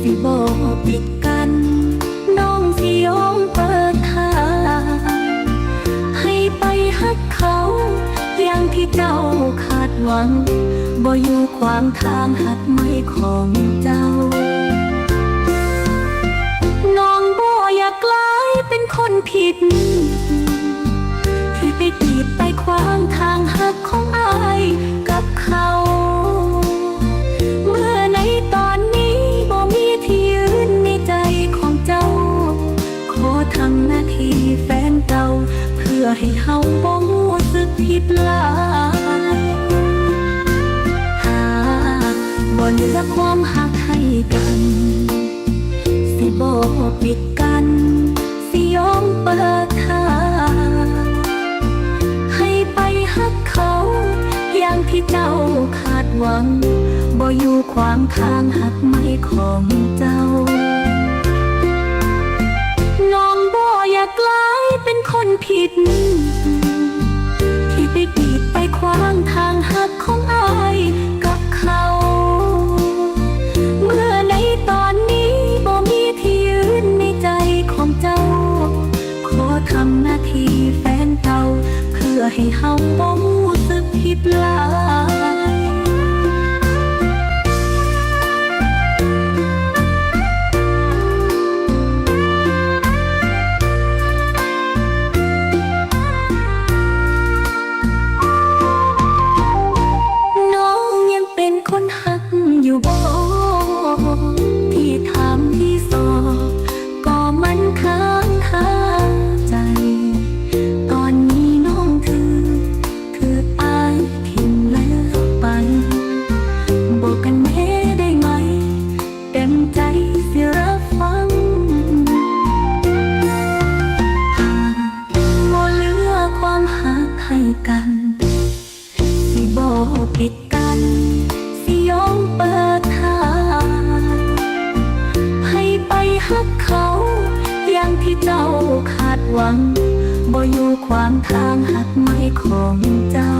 สิบอกปิดกัน น้องสิยอมเปิดทางให้ไปฮักเขา อย่างที่เจ้าคาดหวัง บ่อยู่ขวามทางหักไม่ของ อให้เฮาบ่รู้สึกผิดหลายหากบ่เหลือความหักให้กัน สิบ่ปิดกัน สิยอมเปิดทางให้ไปหักเขา อย่างที่เจ้าคาดหวัง บ่อยู่ขวางทางหักไม่ของเจ้า ผิด ที่ไปกีดไปขวางทางหักของอายกับเขา เมื่อในตอนนี้บ่มีที่ยืนในใจของเจ้า ขอทำหน้าที่แฟนเก่าเพื่อให้เฮาบ่รู้สึกผิดหลาย ปิดกัน สิยอมเปิดทางให้ไปหักเขา อย่างที่เจ้าคาดหวังบ่อยู่ความทางหักไม่ของเจ้า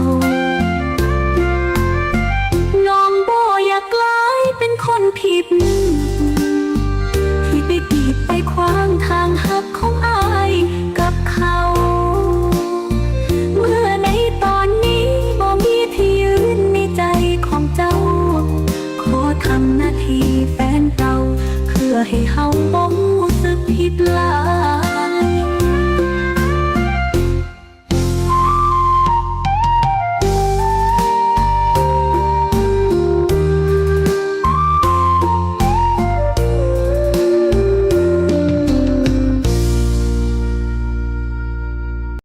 黑号